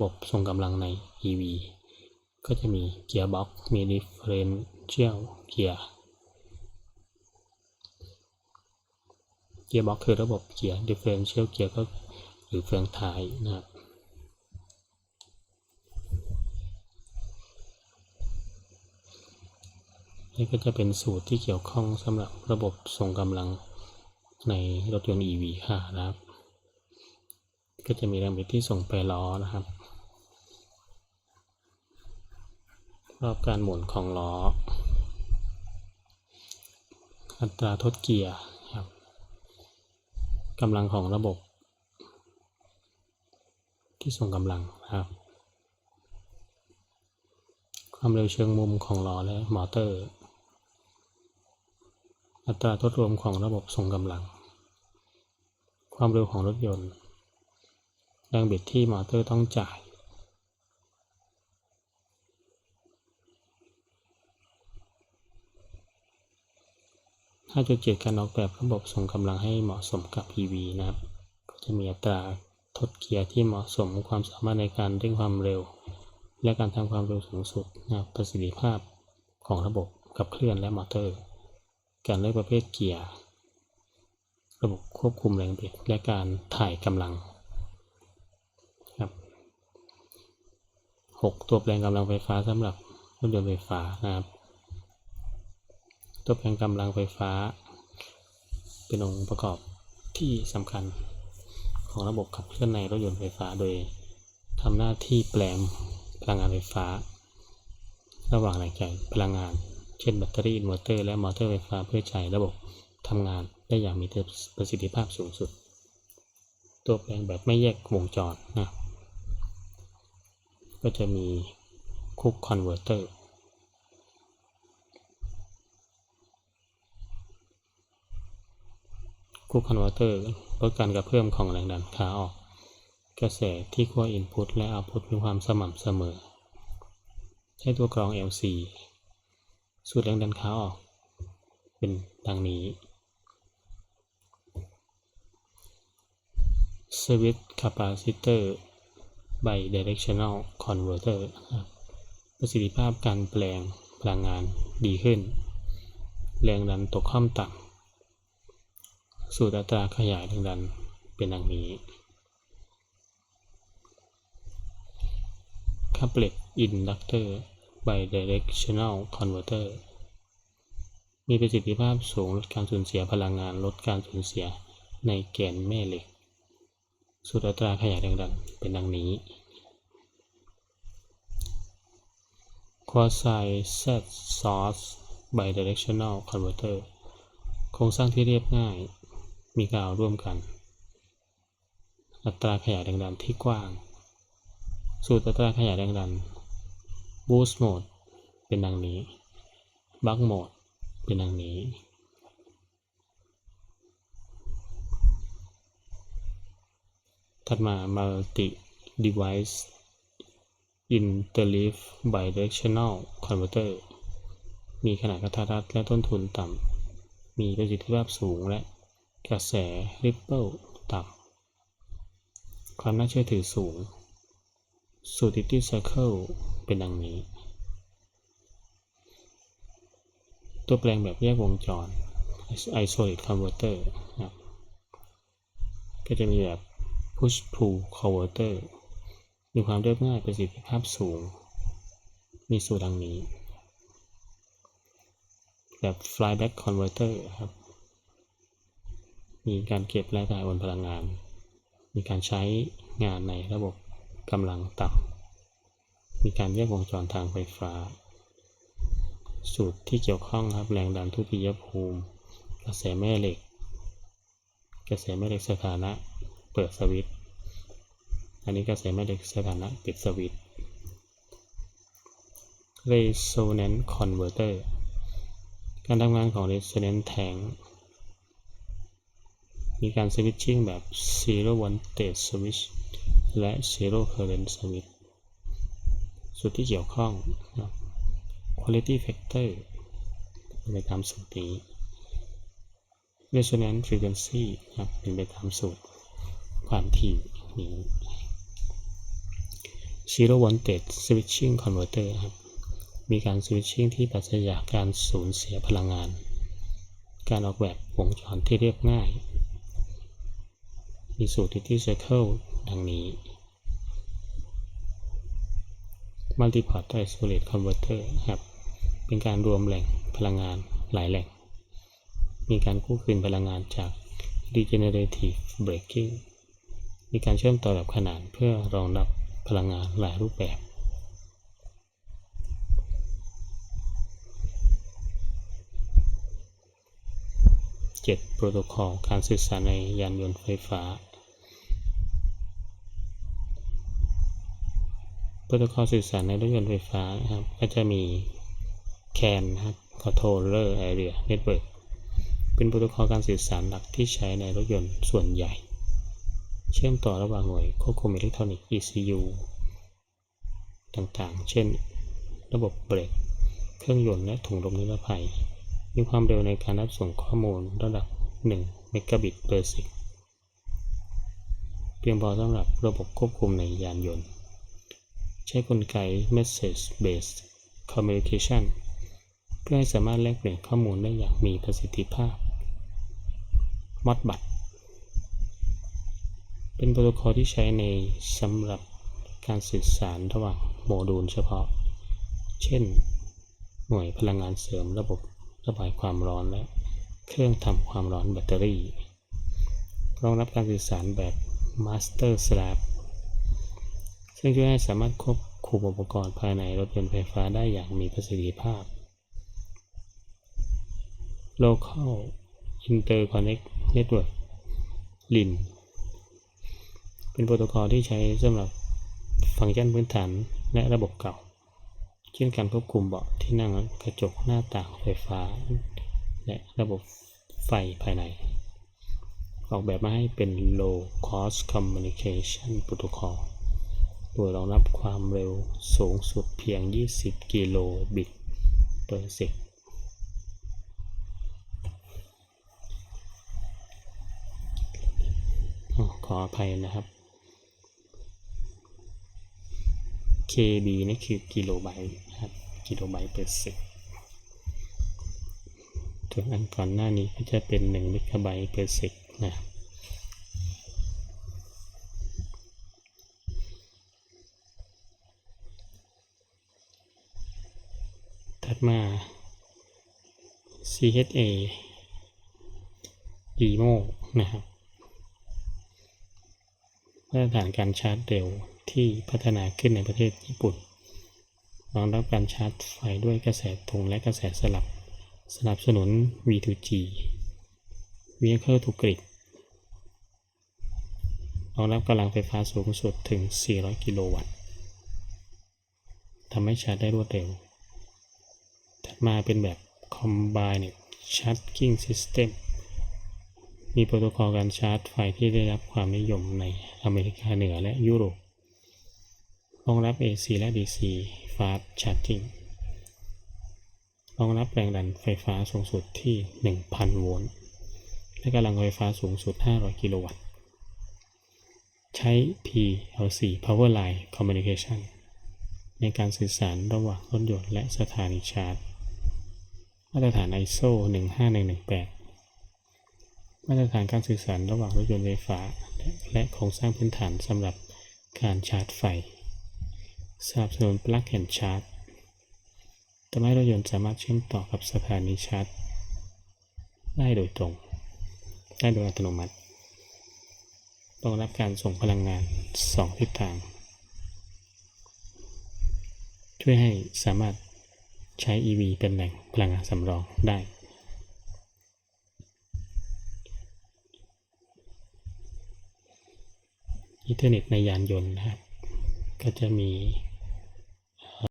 บบส่งกำลังใน EV ก็จะมีเกียร์บ็อกมี differential เกียร์เกียร์บ็อกคือระบบเกียร์ differential เกียร์ก็หรือเฟืองท้ายนะครับนี่ก็จะเป็นสูตรที่เกี่ยวข้องสำหรับระบบส่งกำลังในรถยนต์ EV ค่ะนะครับ ก็จะมีแรงบิดที่ส่งไปล้อนะครับ รอบการหมุนของล้อ อัตราทดเกียร์ครับกำลังของระบบ ที่ส่งกำลังครับ ความเร็วเชิงมุมของล้อและมอเตอร์ อัตราทดรวมของระบบส่งกำลัง ความเร็วของรถยนต์ แรงบิดที่มอเตอร์ต้องจ่าย 5.7 การออกแบบระบบส่งกำลังให้เหมาะสมกับ EV นะครับ ก็จะมีอัตราทดเกียร์ที่เหมาะสมความสามารถในการเร่งความเร็ว และการทำความเร็วสูงสุดนะครับประสิทธิภาพของระบบขับเคลื่อนและมอเตอร์ การเลือกประเภทเกียร์ระบบควบคุมแรงบิดและการถ่ายกำลังครับ6ตัวแปลงกำลังไฟฟ้าสำหรับรถยนต์ไฟฟ้านะครับ ตัวแปลงกำลังไฟฟ้า เป็นองค์ประกอบที่สำคัญของระบบขับเคลื่อนในรถยนต์ไฟฟ้าโดยทำหน้าที่แปลงพลังงานไฟฟ้า ระหว่างแหล่งจ่ายพลังงาน เช่นแบตเตอรี่อินเวอร์เตอร์และมอเตอร์ไฟฟ้าเพื่อใช้ระบบทำงานได้อย่างมีประสิทธิภาพสูงสุด ตัวแปลงแบบไม่แยกวงจรนะก็จะมีคุกคอนเวอร์เตอร์ คุกคอนเวอร์เตอร์ลดการกระเพื่อมของแรงดันขาออก กระแสที่ขั้วอินพุตและเอาพุตมีความสม่ำเสมอ ใช้ตัวกรอง LC สูตรแรงดันขาออก เป็นดังนี้ Switch Capacitor Bidirectional Converter นะครับประสิทธิภาพการแปลงพลังงานดีขึ้น แรงดันตกข้อมต่ำ สูตรอัตราขยายแรงดันเป็นดังนี้ Couplet Inductor Bidirectional Converter มีประสิทธิภาพสูงลดการสูญเสียพลังงานลดการสูญเสียในแกนแม่เหล็ก สูตรอัตราขยายแรงดันเป็นดังนี้ Quasi Z Source Bidirectional Converter โครงสร้างที่เรียบง่าย มีกาวร่วมกัน อัตราขยายแรงดันที่กว้าง สูตรอัตราขยายแรงดัน Boost Mode เป็นดังนี้ Buck Mode เป็นดังนี้ ถัดมา Multi Device Interleaf Bidirectional Converter มีขนาดกระทัดรัดและต้นทุนต่ำ มีประสิทธิภาพสูงและ กระแส Ripple ต่ำ ความน่าเชื่อถือสูงสูตร Duty Cycle เป็นดังนี้ ตัวแปลงแบบแยกวงจร Isolate Converter นะครับก็จะมีแบบ Push Pull Converter มีความเรียบง่ายประสิทธิภาพสูง มีสูตรดังนี้ แบบ Flyback Converter ครับ มีการเก็บและถ่ายโอนพลังงาน มีการใช้งานในระบบกำลังต่ำมีการแยกวงจรทางไฟฟ้า สูตรที่เกี่ยวข้องครับแรงดันทุติยภูมิ กระแสแม่เหล็ก กระแสแม่เหล็กสถานะเปิดสวิตช์อันนี้กระแสแม่เหล็กสถานะปิดสวิตช์ Resonance Converter การทำงานของ Resonance Tank มีการสวิตชิ่งแบบ Zero Voltage Switch และ Zero Current Switch สูตรที่เกี่ยวข้องนะ Quality Factor เป็นไปตามสูตรนี้ Resonance Frequency นะครับเป็นไปตามสูตรความถี่นี้ Zero Voltage Switching Converter ครับ มีการ switching ที่ปราศจากการสูญเสียพลังงาน การออกแบบวงจรที่เรียบง่าย มีสูตร Duty Cycle ดังนี้ Multi-Port Isolate Converter ครับ เป็นการรวมแหล่งพลังงานหลายแหล่ง มีการกู้คืนพลังงานจาก Regenerative Braking มีการเชื่อมต่อแบบขนานเพื่อรองรับพลังงานหลายรูปแบบ7โปรโตคอลการสื่อสารในยานยนต์ไฟฟ้า โปรโตคอลสื่อสารในรถยนต์ไฟฟ้านะครับ ก็จะมี CAN นะครับ Controller Area Network เป็นโปรโตคอลการสื่อสารหลักที่ใช้ในรถยนต์ส่วนใหญ่ เชื่อมต่อระหว่างหน่วยควบคุมอิเล็กทรอนิกส์ ECU ต่างๆ เช่น ระบบเบรก เครื่องยนต์และถุงลมนิรภัย มีความเร็วในการรับส่งข้อมูลระดับ 1 เมกะบิต per sec เพียงพอสำหรับระบบควบคุมในยานยนต์ ใช้กลไก message based communication เพื่อให้สามารถแลกเปลี่ยนข้อมูลได้อย่างมีประสิทธิภาพ Modbus เป็นโปรโตคอลที่ใช้ในสำหรับการสื่อสารระหว่างโมดูลเฉพาะ เช่น หน่วยพลังงานเสริมระบบระบายความร้อนและเครื่องทำความร้อนแบตเตอรี่ รองรับการสื่อสารแบบ Master Slave ซึ่งช่วยให้สามารถควบคุมอุปกรณ์ภายในรถยนต์ไฟฟ้าได้อย่างมีประสิทธิภาพ Local Interconnect Network LIN เป็นโปรโตคอลที่ใช้สำหรับฟังก์ชันพื้นฐานและระบบเก่า เช่นการควบคุมเบาะที่นั่งกระจกหน้าต่างไฟฟ้า และระบบไฟภายใน ออกแบบมาให้เป็น Low Cost Communication Protocol โดยรองรับความเร็วสูงสุดเพียง 20 กิโลบิต per sec อ๋อขออภัยนะครับ KB นี่คือกิโลไบต์ครับกิโลไบต์ per sec ส่วนอันก่อนหน้านี้ก็จะเป็น1เมกะไบต์ per sec นะครับ ถัดมา CHA EMO นะครับมาตรฐานการชาร์จเร็วที่พัฒนาขึ้นในประเทศญี่ปุ่นรองรับการชาร์จไฟด้วยกระแสตรงและกระแสสลับ สนับสนุน V2G Vehicle to Grid รองรับกำลังไฟฟ้าสูงสุดถึง 400 กิโลวัตต์ทำให้ชาร์จได้รวดเร็ว ถัดมาเป็นแบบ Combined Charging System มีโปรโตคอลการชาร์จไฟที่ได้รับความนิยมในอเมริกาเหนือและยุโรปรองรับ AC และ DC Fast Charging รองรับแรงดันไฟฟ้าสูงสุดที่ 1,000 โวลต์ และกำลังไฟฟ้าสูงสุด 500 กิโลวัตต์ ใช้ PLC Power Line Communication ในการสื่อสารระหว่างรถยนต์และสถานีชาร์จ มาตรฐาน ISO 15118 มาตรฐานการสื่อสารระหว่างรถยนต์ไฟฟ้า และโครงสร้างพื้นฐานสำหรับการชาร์จไฟสนับสนุน Plug and Charge ทำให้รถยนต์สามารถเชื่อมต่อกับสถานีชาร์จ ได้โดยตรง ได้โดยอัตโนมัติรองรับการส่งพลังงาน 2 ทิศทาง ช่วยให้สามารถ ใช้ EV เป็นแหล่งพลังงานสำรองได้ อินเทอร์เน็ตในยานยนต์นะครับ ก็จะมี